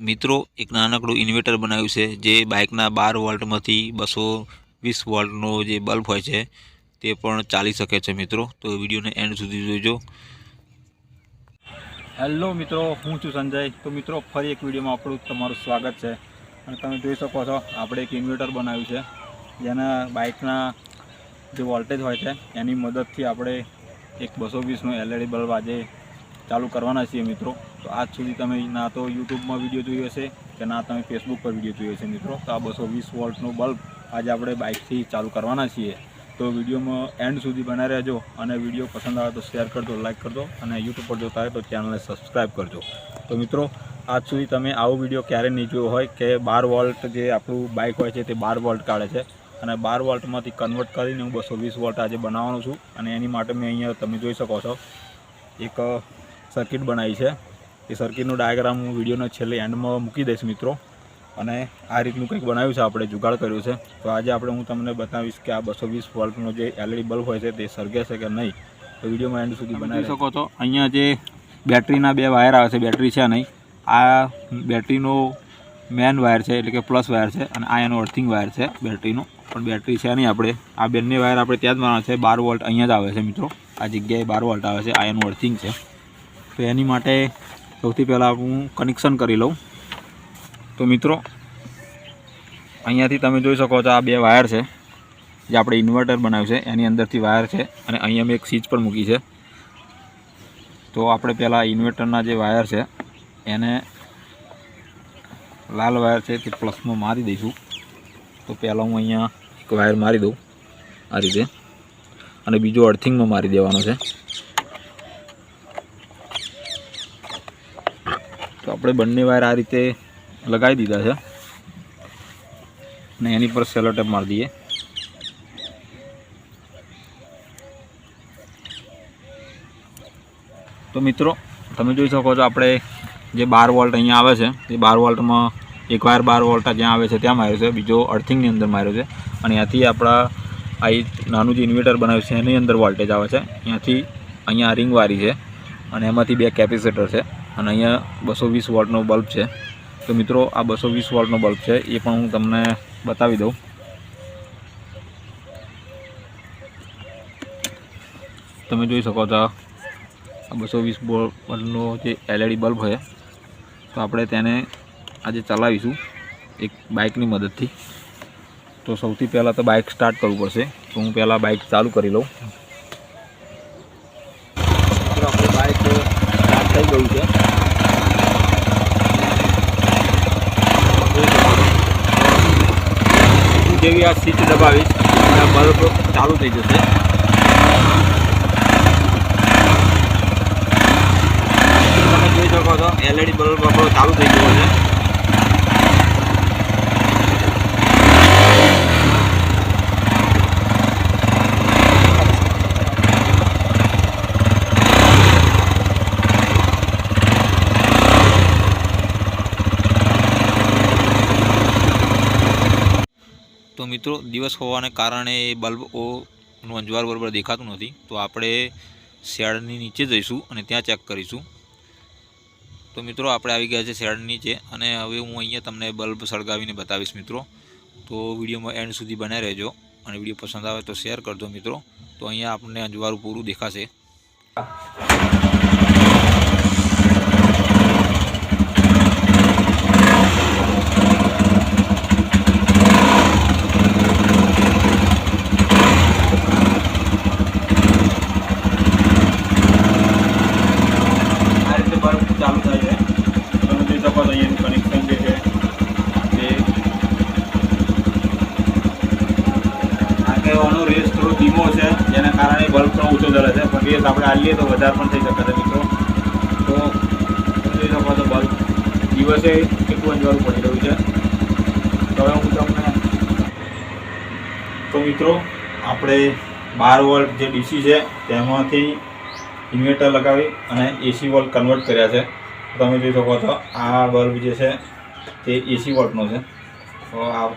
મિત્રો, એક નાનકડું ઇન્વર્ટર બનાવ્યું છે, જે બાઇકના બાર વોલ્ટમાંથી બસો વીસ વોલ્ટનો જે બલ્બ હોય છે, તે પણ ચાલી શકે છે મિત્રો. તો વિડીયોને એન્ડ સુધી જોજો. હેલો મિત્રો, હું છું સંજય. તો મિત્રો, ફરી એક વિડીયોમાં આપણું તમારું સ્વાગત છે. અને તમે જોઈ શકો છો, આપણે એક ઇન્વર્ટર બનાવ્યું છે, જેના બાઇકના જે વોલ્ટેજ હોય છે, એની મદદથી આપણે એક બસો વીસનું એલઈડી બલ્બ આજે ચાલુ કરવાના છીએ મિત્રો. તો આજ સુધી તમે ના તો યુટ્યુબમાં વીડિયો જોયો હશે કે ના તમે ફેસબુક પર વીડિયો જોયો હશે મિત્રો. તો આ બસો વીસ વોલ્ટનો બલ્બ આજે આપણે બાઇકથી ચાલુ કરવાના છીએ. તો વિડીયોમાં એન્ડ સુધી બનાવી રહેજો અને વીડિયો પસંદ આવે તો શેર કરજો લાઇક કરજો અને યુટ્યુબ પર જોતા હોય તો ચેનલને સબસ્ક્રાઈબ કરજો. તો મિત્રો, આજ સુધી તમે આવો વીડિયો ક્યારે નહીં જોયો હોય કે બાર વોલ્ટ જે આપણું બાઇક હોય છે તે બાર વોલ્ટ કાઢે છે. અને બાર વોલ્ટમાંથી કન્વર્ટ કરીને હું બસો વીસ વોલ્ટ આજે બનાવવાનો છું. અને એની માટે મેં અહીંયા તમે જોઈ શકો છો. એક સર્કિટ બનાવી છે. એ સર્કિટનો ડાયાગ્રામ હું વિડીયોના છેલ્લે એન્ડમાં મૂકી દઈશ મિત્રો. અને આ રીતનું કંઈક બનાવ્યું છે આપણે જુગાડ કર્યું છે. તો આજે આપણે હું તમને બતાવીશ કે આ બસો વીસ વોલ્ટનો જે એલઈડી બલ્બ હોય છે તે સળગે છે કે નહીં. તો વિડીયોમાં એન્ડ સુધી બનાવી શકો તો અહીંયા જે બેટરીના બે વાયર આવે છે બેટરી છે નહીં. આ બેટરીનો મેન વાયર છે એટલે કે પ્લસ વાયર છે અને આ એનો અર્થિંગ વાયર છે બેટરીનો. પણ બેટરી છે નહીં આપણે. આ બંને વાયર આપણે ત્યાં જ બનાવવાના છે બાર વોલ્ટ અહીંયા જ આવે છે મિત્રો. આ જગ્યાએ બાર વોલ્ટ આવે છે આ એનું અર્થિંગ છે. તો એની માટે સૌથી પહેલાં હું કનેક્શન કરી લઉં. તો મિત્રો, અહીંયાથી તમે જોઈ શકો છો આ બે વાયર છે, જે આપણે ઇન્વર્ટર બનાવ્યું છે. એની અંદરથી વાયર છે અને અહીંયા મેં એક સ્વિચ પણ મૂકી છે. તો આપણે પહેલાં ઇન્વર્ટરના જે વાયર છે, એને લાલ વાયર છે તે પ્લસમાં મારી દઈશું. તો પહેલાં હું અહીંયા એક વાયર મારી દઉં આ રીતે. અને બીજો અર્થિંગમાં મારી દેવાનો છે. આપણે બંને વાયર આ રીતે લગાવી દીધા છે. અને એની પર સેલો ટેપ મારી દઈએ. તો મિત્રો, તમે જોઈ શકો છો આપણે જે બાર વોલ્ટ અહીંયા આવે છે, એ બાર વોલ્ટમાં એક વાયર બાર વોલ્ટ જ્યાં આવે છે ત્યાં માર્યો છે, બીજો અર્થિંગની અંદર માર્યો છે. અને ત્યાંથી આપણા આ નાનું જે ઇન્વર્ટર બનાવ્યું છે, એની અંદર વોલ્ટેજ આવે છે. ત્યાંથી અહીંયા રિંગ વારી છે અને એમાંથી બે કેપેસિટર છે. અને અહીંયા બસો વીસ વોટનો બલ્બ છે. તો મિત્રો, આ બસો વીસ વોટનો બલ્બ છે. એ પણ હું તમને બતાવી દઉં. તમે જોઈ શકો છો, આ બસો વીસ વોલ્ટનો જે એલઈડી બલ્બ છે. તો આપણે તેને આજે ચલાવીશું એક બાઇકની મદદથી. તો સૌથી પહેલાં તો બાઇક સ્ટાર્ટ કરવું પડશે. તો હું પહેલાં બાઇક ચાલુ કરી લઉં. આપણે બાઇક સ્ટાર્ટ થઈ ગયું છે. જેવી આ સ્વિચ દબાવીશ એટલે આ બલ્બ ચાલુ થઈ જશે. તમે જોઈ શકો છો એલઈડી બલ્બ આપણો ચાલુ થઈ ગયો છે. મિત્રો, દિવસ હોવાને કારણે બલ્બનું અંજવાળ બરાબર દેખાતું નથી. તો આપણે શેડની નીચે જઈશું અને ત્યાં ચેક કરીશું. તો મિત્રો, આપણે આવી ગયા છે શેડની નીચે અને હવે હું અહીંયા તમને બલ્બ સળગાવીને બતાવીશ મિત્રો. તો વિડીયોમાં એન્ડ સુધી બન્યા રહેજો અને વીડિયો પસંદ આવે તો શેર કરજો મિત્રો. તો અહીંયા આપણને અંજવારું પૂરું દેખાશે આ રીતે બલ્બ ચાલુ થાય છે તમે જોઈ શકો છો અહીંયાનું કનેક્શન જે છે તે આ કહેવાનો રેસ થોડો ધીમો છે જેના કારણે બલ્બ થોડો ઊંચો જડે છે. પણ એ આપણે આલીએ તો વધારે પણ થઈ શકે મિત્રો. તો તમે જોઈ શકો છો બલ્બ દિવસે કેટલું અંજવાળું પડી રહ્યું છે. તો હવે હું તમને તો મિત્રો, આપણે બાર વોલ્ટ જે ડીસી છે, તેમાંથી ઇન્વર્ટર લગાવી અને એસી વોલ્ટ કન્વર્ટ કર્યા છે. તમે જોઈ શકો છો, આ બલ્બ જે છે, તે એસી વોલ્ટનો છે. તો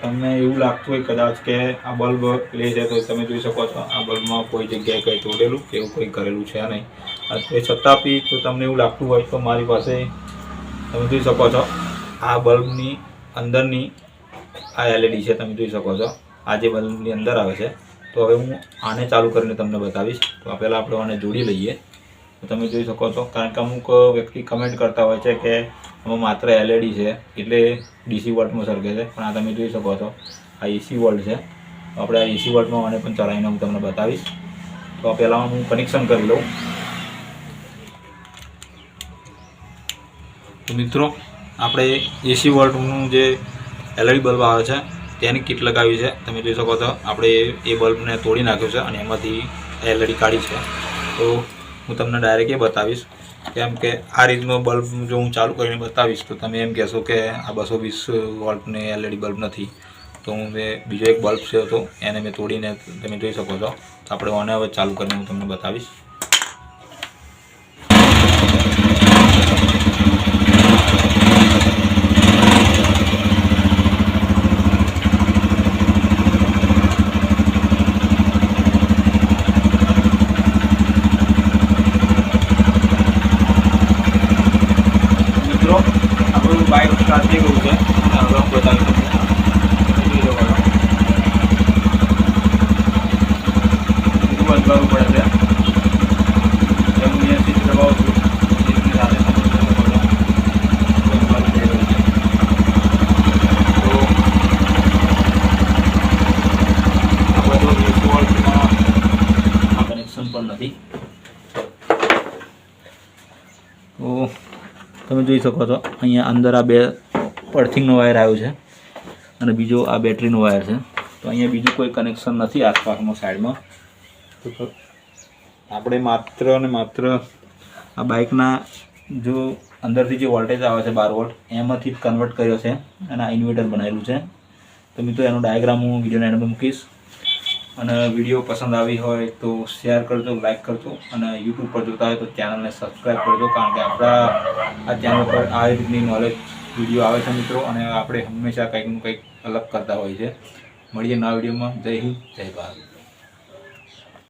તમને એવું લાગતું હોય કદાચ કે આ બલ્બ લે છે તો તમે જોઈ શકો છો, આ બલ્બમાં કોઈ જગ્યાએ કંઈ તોડેલું કે એવું કંઈ કરેલું છે નહીં. એ છતાં બી જો તમને એવું લાગતું હોય તો મારી પાસે તમે જોઈ શકો છો, આ બલ્બની અંદરની આ એલઈડી છે તમે જોઈ શકો છો, આ જે બલ્બની અંદર આવે છે. તો હવે હું આને ચાલુ કરીને તમને બતાવીશ. તો પહેલાં આપણે આને જોડી લઈએ. તો તમે જોઈ શકો છો, કારણ કે અમુક વ્યક્તિ કમેન્ટ કરતા હોય છે કે માત્ર એલઈડી છે. એટલે ડીસી વોલ્ટમાં સરખે છે. પણ આ તમે જોઈ શકો છો. આ એસી વોલ્ટ છે. આપણે આ એસી વોલ્ટમાં આને પણ ચલાવીને હું તમને બતાવીશ. તો પહેલાં હું કનેક્શન કરી લઉં. તો મિત્રો, આપણે એસી વોલ્ટનું જે એલઈડી બલ્બ આવે છે, તેની કીટ લગાવી છે. તમે જોઈ શકો છો, આપણે એ બલ્બને તોડી નાખ્યું છે અને એમાંથી એલઈડી કાઢી છે. તો હું તમને ડાયરેક્ટ એ બતાવીશ. કેમ કે આ રીતનો બલ્બ જો હું ચાલુ કરીને બતાવીશ, તો તમે એમ કહેશો કે આ બસો વીસ વોલ્ટની એલઈડી બલ્બ નથી. તો હું મેં બીજો એક બલ્બ છે તો એને મેં તોડીને તમે જોઈ શકો છો. આપણે ઓને હવે ચાલુ કરીને હું તમને બતાવીશ મિત્રો આપણું બાઇક સ્ટાર્ટ થઈ ગયું છે અને હવે હું બતાવી શકું જોઈ શકો છો. બધું બંધ કરવું પડે છે એમ હું અહીંયા સીટ દબાવું છું સીટની સાથે તમે જોઈ શકો છો. બંધ કરવું થઈ રહ્યું છે. તો આ બધું વીસ વોલ્ટમાં આ કનેક્શન પણ નથી તો તમે જોઈ શકો છો, અહીંયા અંદર આ બે અર્થિંગનો વાયર આવ્યો છે અને બીજો આ બેટરીનો વાયર છે. તો અહીંયા બીજું કોઈ કનેક્શન નથી આસપાસમાં, સાઈડમાં. આપણે માત્ર અને માત્ર આ બાઇકના જો અંદરથી જે વોલ્ટેજ આવે છે બાર વોલ્ટ, એમાંથી કન્વર્ટ કર્યો છે અને આ ઇન્વર્ટર બનાવેલું છે. તો મિત્રો, એનો ડાયાગ્રામ હું વિડીયોના એન્ડમાં મૂકીશ. અને વીડિયો પસંદ આવી હોય તો શેર કરજો લાઇક કરજો અને યુટ્યુબ પર જોતા હોય તો ચેનલને સબસ્ક્રાઈબ કરજો, કારણ કે આપણા આ ચેનલ પર આ રીતની નોલેજ વીડિયો આવે છે મિત્રો અને આપણે હંમેશા કંઈકનું કંઈક અલગ કરતા હોય છે મળીએ નવા વિડીયોમાં. જય હિન્દ, જય ભારત.